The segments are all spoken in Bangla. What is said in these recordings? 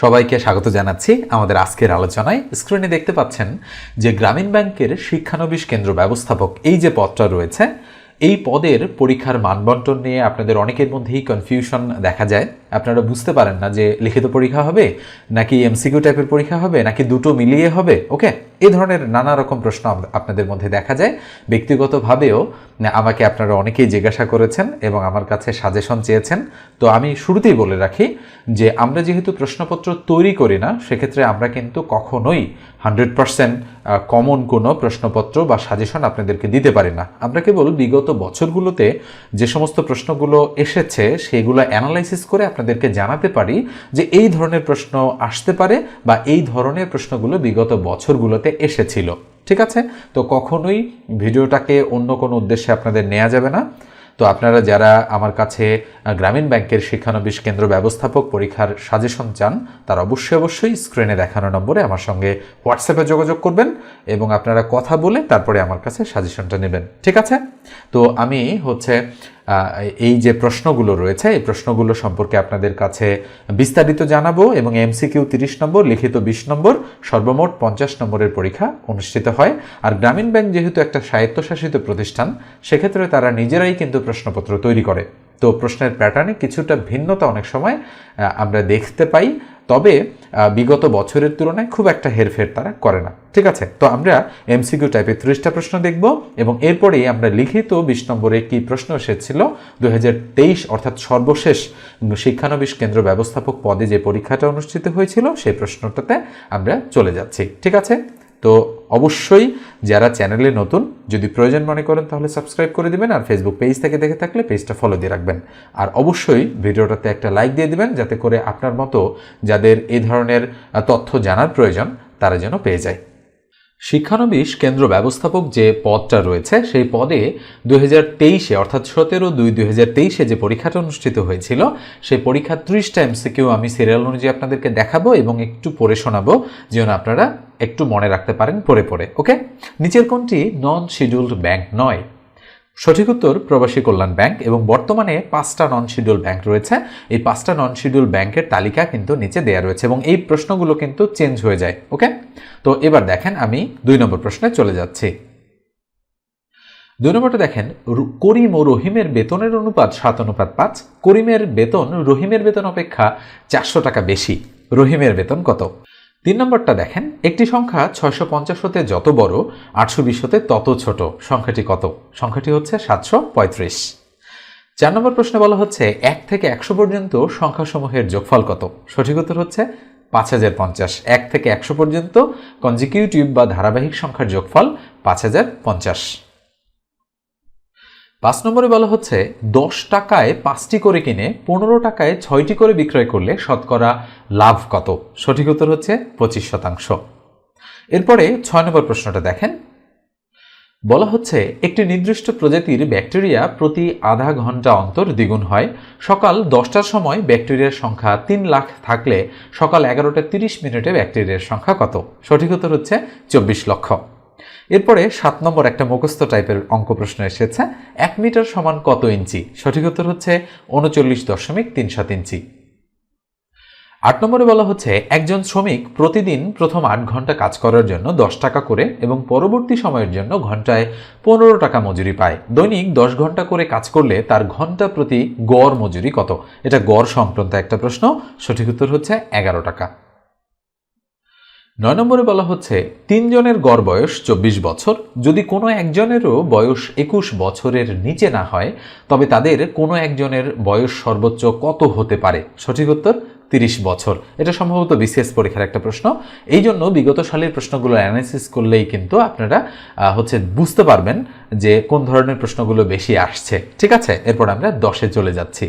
সবাইকে স্বাগত জানাচ্ছি আমাদের আজকের আলোচনায়। স্ক্রিনে দেখতে পাচ্ছেন যে গ্রামীণ ব্যাংকের শিক্ষানবিশ কেন্দ্র ব্যবস্থাপক এই যে পদটা রয়েছে, এই পদের পরীক্ষার মানবন্টন নিয়ে আপনাদের অনেকের মধ্যেই কনফিউশন দেখা যায়। আপনারা বুঝতে পারেন না যে লিখিত পরীক্ষা হবে, নাকি এমসিকিউ টাইপের পরীক্ষা হবে, নাকি দুটো মিলিয়ে হবে, ওকে? এ ধরনের নানা রকম প্রশ্ন আপ- আপনাদের মধ্যে দেখা যায়। ব্যক্তিগতভাবেও আমাকে আপনারা অনেকেই জিজ্ঞাসা করেছেন এবং আমার কাছে সাজেশন চেয়েছেন। তো আমি শুরুতেই বলে রাখি যে, আমরা যেহেতু প্রশ্নপত্র তৈরি করি না, সেক্ষেত্রে আমরা কিন্তু কখনোই হান্ড্রেড পার্সেন্ট কমন কোনো প্রশ্নপত্র বা সাজেশন আপনাদেরকে দিতে পারি না। আমরা কেবল বিগত বছরগুলোতে যে সমস্ত প্রশ্নগুলো এসেছে, সেগুলো অ্যানালাইসিস করে আপনাদেরকে জানাতে পারি যে এই ধরনের প্রশ্ন আসতে পারে বা এই ধরনের প্রশ্নগুলো বিগত বছরগুলোতে এসেছিল। ঠিক আছে? তো কখনোই ভিডিওটাকে অন্য কোনো উদ্দেশ্যে আপনাদের নেওয়া যাবে না। তো আপনারা যারা আমার কাছে গ্রামীণ ব্যাংকের শিক্ষানবিশ কেন্দ্র ব্যবস্থাপক পরীক্ষার সাজেশন চান, তারা অবশ্যই অবশ্যই স্ক্রিনে দেখানো নম্বরে আমার সঙ্গে হোয়াটসঅ্যাপে যোগাযোগ করবেন এবং আপনারা কথা বলে তারপরে আমার কাছে সাজেশনটা নেবেন। ঠিক আছে? তো আমি হচ্ছে এই যে প্রশ্নগুলো রয়েছে, এই প্রশ্নগুলো সম্পর্কে আপনাদের কাছে বিস্তারিত জানাব এবং এমসিকিউ তিরিশ নম্বর, লিখিত বিশ নম্বর, সর্বমোট পঞ্চাশ নম্বরের পরীক্ষা অনুষ্ঠিত হয়। আর গ্রামীণ ব্যাংক যেহেতু একটা স্বায়ত্তশাসিত প্রতিষ্ঠান, সেক্ষেত্রে তারা নিজেরাই কিন্তু প্রশ্নপত্র তৈরি করে। তো প্রশ্নের প্যাটার্নে কিছুটা ভিন্নতা অনেক সময় আমরা দেখতে পাই। তবে বিগত বছরের তুলনায় খুব একটা হেরফের তারা করে না। ঠিক আছে? তো আমরা এমসিকিউ টাইপের ত্রিশটা প্রশ্ন দেখব এবং এরপরেই আমরা লিখিত বিশ নম্বরে কি প্রশ্ন এসেছিল দু হাজার তেইশ অর্থাৎ সর্বশেষ শিক্ষানবিশ কেন্দ্র ব্যবস্থাপক পদে যে পরীক্ষাটা অনুষ্ঠিত হয়েছিল, সেই প্রশ্নটাতে আমরা চলে যাচ্ছি। ঠিক আছে? তো অবশ্যই যারা চ্যানেলে নতুন, যদি প্রয়োজন মনে করেন তাহলে সাবস্ক্রাইব করে দিবেন আর ফেসবুক পেজ থেকে দেখে থাকলে পেজটা ফলো দিয়ে রাখবেন। আর অবশ্যই ভিডিওটাতে একটা লাইক দিয়ে দিবেন যাতে করে আপনার মতো যাদের এই ধরনের তথ্য জানার প্রয়োজন তারা যেন পেয়ে যায়। শিক্ষানবিশ কেন্দ্র ব্যবস্থাপক যে পদটা রয়েছে, সেই পদে দু হাজার তেইশে, অর্থাৎ সতেরো দুই দুই তেইশে যে পরীক্ষাটা অনুষ্ঠিত হয়েছিল, সেই পরীক্ষা ত্রিশটা এমসিকিউ আমি সিরিয়াল অনুযায়ী আপনাদেরকে দেখাবো এবং একটু পড়ে শোনাবো, যেন আপনারা একটু মনে রাখতে পারেন পড়ে পড়ে, ওকে? নিচের কোনটি নন শিডিউল্ড ব্যাংক নয়। সঠিক উত্তর প্রবাসী কল্যাণ ব্যাংক এবং বর্তমানে পাঁচটা নন শিডিউল ব্যাংক রয়েছে। এই পাঁচটা নন শিডিউল ব্যাংকের তালিকা কিন্তু নিচে দেওয়া রয়েছে এবং এই প্রশ্নগুলো কিন্তু চেঞ্জ হয়ে যায় ওকে তো এবার দেখেন আমি দুই নম্বর প্রশ্নে চলে যাচ্ছি। দুই নম্বরটা দেখেন করিম ও রহিমের বেতনের অনুপাত সাত, অনুপাত পাঁচ। করিমের বেতন, রহিমের বেতন অপেক্ষা চারশো টাকা বেশি। রহিমের বেতন কত? তিন নম্বরটা দেখেন, একটি সংখ্যা ছয়শো পঞ্চাশ হতে যত বড়, আটশো বিশ হতে তত ছোট। সংখ্যাটি কত? সংখ্যাটি হচ্ছে সাতশো পঁয়ত্রিশ। চার নম্বর প্রশ্নে বলা হচ্ছে, এক থেকে একশো পর্যন্ত সংখ্যাসমূহের যোগফল কত? সঠিক উত্তর হচ্ছে পাঁচ হাজার পঞ্চাশ। এক থেকে একশো পর্যন্ত কনজিকিউটিভ বা ধারাবাহিক সংখ্যার যোগফল পাঁচ হাজার পঞ্চাশ। পাঁচ নম্বরে বলা হচ্ছে, দশ টাকায় পাঁচটি করে কিনে পনেরো টাকায় ছয়টি করে বিক্রয় করলে শতকরা লাভ কত? সঠিক উত্তর হচ্ছে পঁচিশ শতাংশ। এরপরে ছয় নম্বর প্রশ্নটা দেখেন। বলা হচ্ছে, একটি নির্দিষ্ট প্রজাতির ব্যাকটেরিয়া প্রতি আধা ঘণ্টা অন্তর দ্বিগুণ হয়। সকাল দশটার সময় ব্যাকটেরিয়ার সংখ্যা তিন লাখ থাকলে সকাল এগারোটা তিরিশ মিনিটে ব্যাকটেরিয়ার সংখ্যা কত? সঠিক উত্তর হচ্ছে চব্বিশ লক্ষ। এরপরে সাত নম্বর একটা মুখস্থ টাইপের অঙ্ক প্রশ্ন এসেছে, এক মিটার সমান কত ইঞ্চি? সঠিক উত্তর হচ্ছে উনচল্লিশ দশমিক তিন সাত ইঞ্চি। আট নম্বরে বলা হচ্ছে, একজন শ্রমিক প্রতিদিন প্রথম আট ঘণ্টা কাজ করার জন্য দশ টাকা করে এবং পরবর্তী সময়ের জন্য ঘন্টায় পনেরো টাকা মজুরি পায়। দৈনিক দশ ঘণ্টা করে কাজ করলে তার ঘণ্টা প্রতি গড় মজুরি কত? এটা গড় সংক্রান্ত একটা প্রশ্ন, সঠিক উত্তর হচ্ছে এগারো টাকা। নয় নম্বরে বলা হচ্ছে, তিনজনের গড় বয়স চব্বিশ বছর। যদি কোনো একজনেরও বয়স একুশ বছরের নিচে না হয়, তবে তাদের কোনো একজনের বয়স সর্বোচ্চ কত হতে পারে? সঠিক উত্তর, তিরিশ বছর। এটা সম্ভবত বিসিএস পরীক্ষার একটা প্রশ্ন। এই জন্য বিগত সালের প্রশ্নগুলো অ্যানালিসিস করলেই কিন্তু আপনারা হচ্ছে বুঝতে পারবেন যে কোন ধরনের প্রশ্নগুলো বেশি আসছে। ঠিক আছে? এরপর আমরা দশে চলে যাচ্ছি।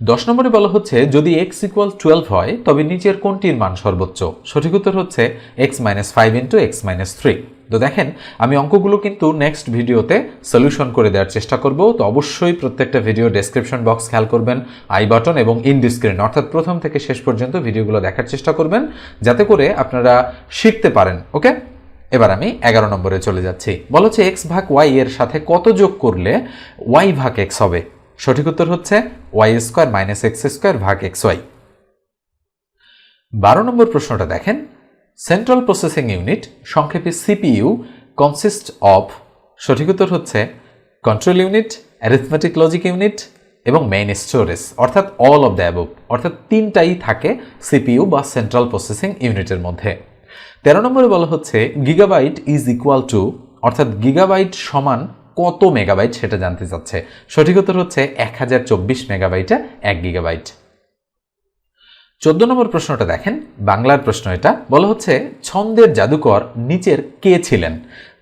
দশ নম্বরে বলা হচ্ছে, যদি এক্স ইকুয়াল টুয়েলভ হয়, তবে নিচের কোনটির মান সর্বোচ্চ? সঠিক উত্তর হচ্ছে x minus five into x minus three তো দেখেন, আমি অঙ্কগুলো কিন্তু নেক্সট ভিডিওতে সলিউশন করে দেওয়ার চেষ্টা করব। তো অবশ্যই প্রত্যেকটা ভিডিও ডেসক্রিপশন বক্স খেয়াল করবেন আই বাটন এবং ইন স্ক্রিন অর্থাৎ প্রথম থেকে শেষ পর্যন্ত ভিডিওগুলো দেখার চেষ্টা করবেন, যাতে করে আপনারা শিখতে পারেন, ওকে? এবার আমি এগারো নম্বরে চলে যাচ্ছি। বলা হচ্ছে এক্স ভাগ ওয়াই এর সাথে কত যোগ করলে ওয়াই ভাগ এক্স হবে? সঠিক উত্তর হচ্ছে y square minus x square ভাগ এক্স ওয়াই বারো নম্বর প্রশ্নটা দেখেন। সেন্ট্রাল প্রসেসিং ইউনিট সংক্ষেপে সিপিইউ কনসিস্ট অফ সঠিক উত্তর হচ্ছে control unit arithmetic logic unit এবং মেইন স্টোরেজ অর্থাৎ অল অফ দ্য অ্যাবভ অর্থাৎ তিনটাই থাকে সিপিইউ বা সেন্ট্রাল প্রসেসিং ইউনিটের মধ্যে। তেরো নম্বরে বলা হচ্ছে গিগাবাইট ইজ ইকুয়াল টু অর্থাৎ গিগাবাইট সমান কত মেগাবাইট সেটা জানতে চাচ্ছে। সঠিক উত্তর হচ্ছে এক হাজার চব্বিশ মেগাবাইটে এক গিগাবাইট। চোদ্দ নম্বর প্রশ্নটা দেখেন, বাংলার প্রশ্ন এটা। বলা হচ্ছে, ছন্দের জাদুকর নিচের কে ছিলেন?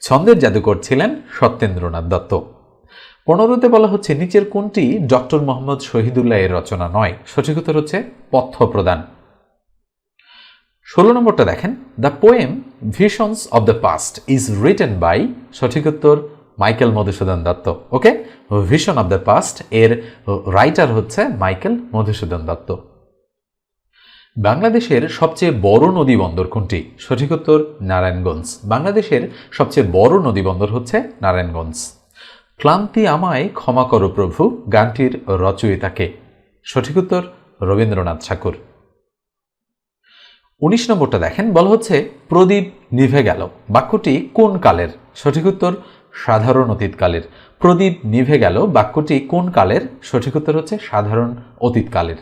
ছন্দের জাদুকর ছিলেন সত্যেন্দ্রনাথ দত্ত। পনেরোতে বলা হচ্ছে, নিচের কোনটি ডক্টর মোহাম্মদ শহীদুল্লাহ এর রচনা নয়? সঠিক উত্তর হচ্ছে, পথ্য প্রদান। ষোলো নম্বরটা দেখেন, the poem visions of the past is written by সঠিক উত্তর Michael Madhusudan Dutt, okay? Vision of the past এর রাইটার হচ্ছে মাইকেল মধুসূদন দত্ত। বাংলাদেশের সবচেয়ে বড় নদী বন্দর কোনটি? সঠিক উত্তর, নারায়ণগঞ্জ। বাংলাদেশের সবচেয়ে বড় নদী বন্দর হচ্ছে নারায়ণগঞ্জ। ক্লান্তি আমায় ক্ষমা করো প্রভু, গানটির রচয়িতাকে। সঠিক উত্তর, রবীন্দ্রনাথ ঠাকুর। উনিশ নম্বরটা দেখেন, বলা হচ্ছে, প্রদীপ নিভে গেল। বাক্যটি কোন কালের? সঠিক উত্তর সাধারণ অতীতকালের। প্রদীপ নিভে গেল, বাক্যটি কোন কালের? সঠিক উত্তর হচ্ছে সাধারণ অতীতকালের।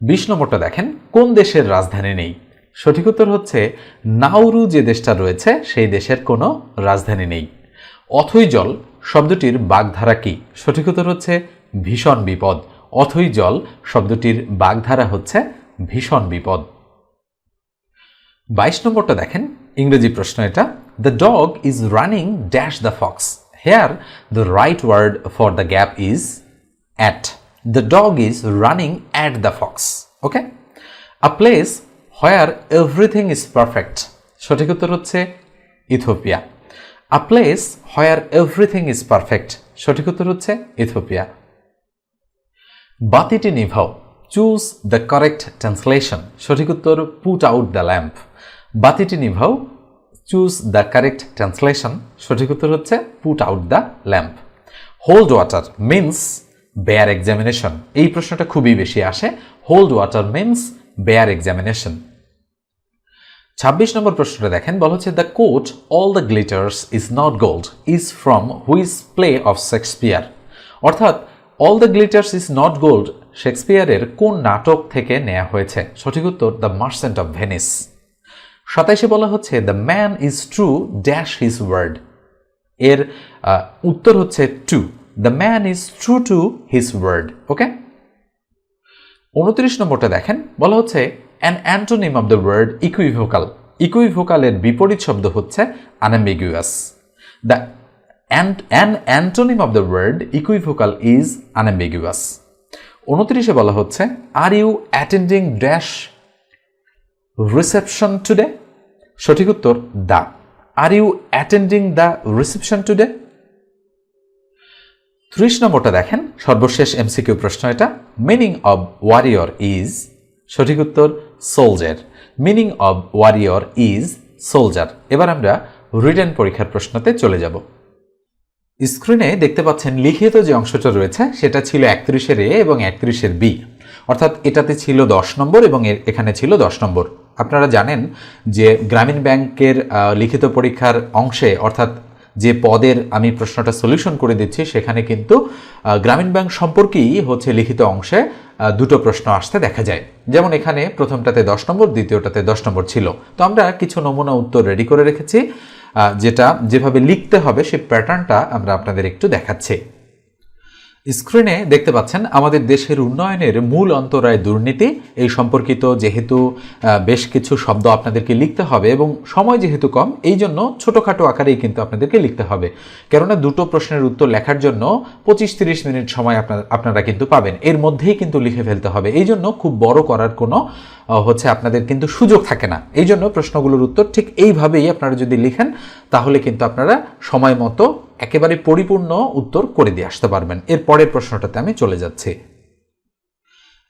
বিশ নম্বরটা দেখেন, কোন দেশের রাজধানী নেই? সঠিক উত্তর হচ্ছে নাউরু যে দেশটা রয়েছে, সেই দেশের কোনো রাজধানী নেই। অথই জল শব্দটির বাগধারা কি? সঠিক উত্তর হচ্ছে ভীষণ বিপদ। অথই জল শব্দটির বাগধারা হচ্ছে ভীষণ বিপদ। বাইশ নম্বরটা দেখেন ইংরেজি প্রশ্ন এটা। The dog is running dash the fox here the right word for the gap is at the dog is running at the fox okay a place where everything is perfect সঠিক উত্তর হচ্ছে Ethiopia a place where everything is perfect সঠিক উত্তর হচ্ছে ইথোপিয়া বাতিটি নিভাও। চুজ দ্য কারেক্ট ট্রান্সলেশন সঠিক উত্তর পুট আউট দ্য ল্যাম্প বাতিটি নিভাও। চুজ দ্য কারেক্ট ট্রান্সলেশন সঠিক উত্তর হচ্ছে put out the lamp hold water means bear examination এই প্রশ্নটা খুবই বেশি আসে। Hold water means bear examination ছাব্বিশ নম্বর প্রশ্নটা দেখেন, বলা হচ্ছে the quote all the glitters is not gold is from whose play of Shakespeare অর্থাৎ all the glitters is not gold শেক্সপিয়ারের কোন নাটক থেকে নেওয়া হয়েছে? সঠিক উত্তর দ্য মার্সেন্ট অফ ভেনিস সাতাইশে বলা হচ্ছে the man is true dash his word এর উত্তর হচ্ছে to the man is true to his word okay উনত্রিশ নম্বরটা দেখেন, বলা হচ্ছে an antonym of the word equivocal ইকুইভোকালের বিপরীত শব্দ হচ্ছে unambiguous the an antonym of the word equivocal is unambiguous উনত্রিশে বলা হচ্ছে are you attending dash reception today সঠিক উত্তর, the. Are you attending the reception today ত্রিশ নম্বরটা দেখেন, সর্বশেষ এমসিকিউ প্রশ্ন এটা। মিনিং অব ওয়ারিয়র ইজ সঠিক উত্তর soldier meaning of warrior is soldier এবার আমরা রিটেন পরীক্ষার প্রশ্নতে চলে যাব। স্ক্রিনে দেখতে পাচ্ছেন লিখিত যে অংশটা রয়েছে, সেটা ছিল একত্রিশের এ এবং একত্রিশের বি অর্থাৎ এটাতে ছিল দশ নম্বর এবং এখানে ছিল দশ নম্বর। আপনারা জানেন যে গ্রামীণ ব্যাংকের লিখিত পরীক্ষার অংশে, অর্থাৎ যে পদের আমি প্রশ্নটা সলিউশন করে দিচ্ছি, সেখানে কিন্তু গ্রামীণ ব্যাংক সম্পর্কেই হচ্ছে লিখিত অংশে দুটো প্রশ্ন আসতে দেখা যায়। যেমন এখানে প্রথমটাতে দশ নম্বর, দ্বিতীয়টাতে দশ নম্বর ছিল। তো আমরা কিছু নমুনা উত্তর রেডি করে রেখেছি যেটা যেভাবে লিখতে হবে সেই প্যাটার্নটা আমরা আপনাদের একটু দেখাচ্ছি। স্ক্রিনে দেখতে পাচ্ছেন আমাদের দেশের উন্নয়নের মূল অন্তরায় দুর্নীতি। এই সম্পর্কিত যেহেতু বেশ কিছু শব্দ আপনাদেরকে লিখতে হবে এবং সময় যেহেতু কম, এই জন্য ছোটোখাটো আকারেই কিন্তু আপনাদেরকে লিখতে হবে। কেননা দুটো প্রশ্নের উত্তর লেখার জন্য পঁচিশ তিরিশ মিনিট সময় আপনার কিন্তু পাবেন। এর মধ্যেই কিন্তু লিখে ফেলতে হবে। এই জন্য খুব বড় করার কোনো হচ্ছে আপনাদের কিন্তু সুযোগ থাকে না। এই জন্য প্রশ্নগুলোর উত্তর ঠিক এইভাবেই আপনারা যদি লিখেন, তাহলে কিন্তু আপনারা সময় মতো একেবারে পরিপূর্ণ উত্তর করে দিয়ে আসতে পারবেন। এর পরের প্রশ্নটাতে আমি চলে যাচ্ছি।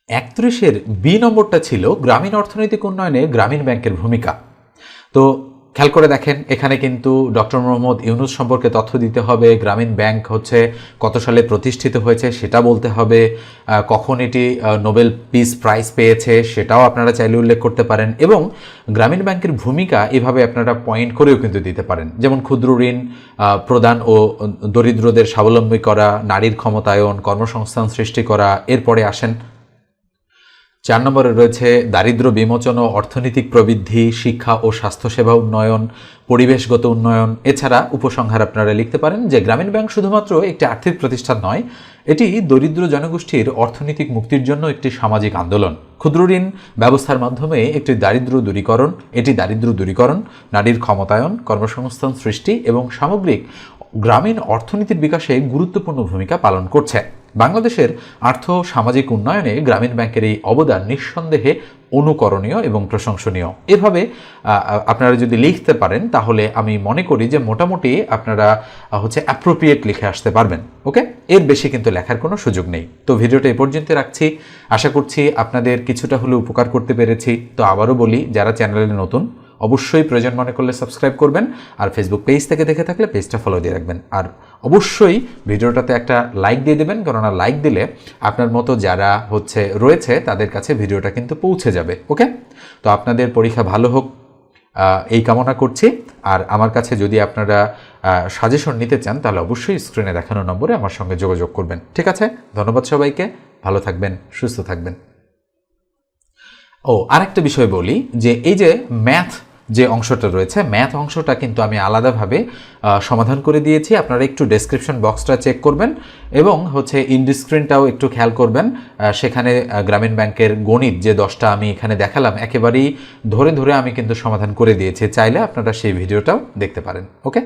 একত্রিশের বি নম্বরটা ছিল গ্রামীণ অর্থনৈতিক উন্নয়নে গ্রামীণ ব্যাংকের ভূমিকা। তো খেয়াল করে দেখেন, এখানে কিন্তু ডক্টর মোহাম্মদ ইউনুস সম্পর্কে তথ্য দিতে হবে, গ্রামীণ ব্যাংক হচ্ছে কত সালে প্রতিষ্ঠিত হয়েছে সেটা বলতে হবে কখন এটি নোবেল পিস প্রাইজ পেয়েছে সেটাও আপনারা চাইলে উল্লেখ করতে পারেন এবং গ্রামীণ ব্যাংকের ভূমিকা এভাবে আপনারা পয়েন্ট করেও কিন্তু দিতে পারেন। যেমন ক্ষুদ্র ঋণ প্রদান ও দরিদ্রদের স্বাবলম্বী করা, নারীর ক্ষমতায়ন, কর্মসংস্থান সৃষ্টি করা, এরপরে আসেন চার নম্বরে রয়েছে দারিদ্র বিমোচন ও অর্থনৈতিক প্রবৃদ্ধি, শিক্ষা ও স্বাস্থ্যসেবা উন্নয়ন, পরিবেশগত উন্নয়ন। এছাড়া উপসংহার আপনারা লিখতে পারেন যে গ্রামীণ ব্যাংক শুধুমাত্র একটি আর্থিক প্রতিষ্ঠান নয়, এটি দরিদ্র জনগোষ্ঠীর অর্থনৈতিক মুক্তির জন্য একটি সামাজিক আন্দোলন। ক্ষুদ্র ঋণ ব্যবস্থার মাধ্যমে একটি দারিদ্র দূরীকরণ, এটি দারিদ্র দূরীকরণ, নারীর ক্ষমতায়ন, কর্মসংস্থান সৃষ্টি এবং সামগ্রিক গ্রামীণ অর্থনীতির বিকাশে গুরুত্বপূর্ণ ভূমিকা পালন করছে। বাংলাদেশের আর্থ সামাজিক উন্নয়নে গ্রামীণ ব্যাংকের এই অবদান নিঃসন্দেহে অনুকরণীয় এবং প্রশংসনীয়। এভাবে আপনারা যদি লিখতে পারেন, তাহলে আমি মনে করি যে মোটামুটি আপনারা হচ্ছে অ্যাপ্রোপ্রিয়েট লিখে আসতে পারবেন, ওকে? এর বেশি কিন্তু লেখার কোনো সুযোগ নেই। তো ভিডিওটা এ পর্যন্ত রাখছি। আশা করছি আপনাদের কিছুটা হলেও উপকার করতে পেরেছি। তো আবারও বলি, যারা চ্যানেলে নতুন অবশ্যই প্রয়োজন মনে করলে সাবস্ক্রাইব করবেন আর ফেসবুক পেজ থেকে দেখে থাকলে পেজটা ফলো দিয়ে রাখবেন। আর অবশ্যই ভিডিওটাতে একটা লাইক দিয়ে দেবেন, কেননা লাইক দিলে আপনার মতো যারা হচ্ছে রয়েছে তাদের কাছে ভিডিওটা কিন্তু পৌঁছে যাবে ওকে তো আপনাদের পরীক্ষা ভালো হোক এই কামনা করছি। আর আমার কাছে যদি আপনারা সাজেশন নিতে চান, তাহলে অবশ্যই স্ক্রিনে দেখানো নম্বরে আমার সঙ্গে যোগাযোগ করবেন, ঠিক আছে? ধন্যবাদ সবাইকে, ভালো থাকবেন, সুস্থ থাকবেন। ও, আরেকটা বিষয় বলি যে, এই যে ম্যাথ যে অংশটা রয়েছে ম্যাথ অংশটা কিন্তু আমি আলাদাভাবে সমাধান করে দিয়েছি। আপনারা একটু ডেসক্রিপশন বক্সটা চেক করবেন এবং হচ্ছে ইনডিস্ক্রিনটাও একটু খেয়াল করবেন। সেখানে গ্রামীণ ব্যাংকের গণিত যে দশটা আমি এখানে দেখালাম, একেবারেই ধরে ধরে আমি কিন্তু সমাধান করে দিয়েছি। চাইলে আপনারা সেই ভিডিওটাও দেখতে পারেন ওকে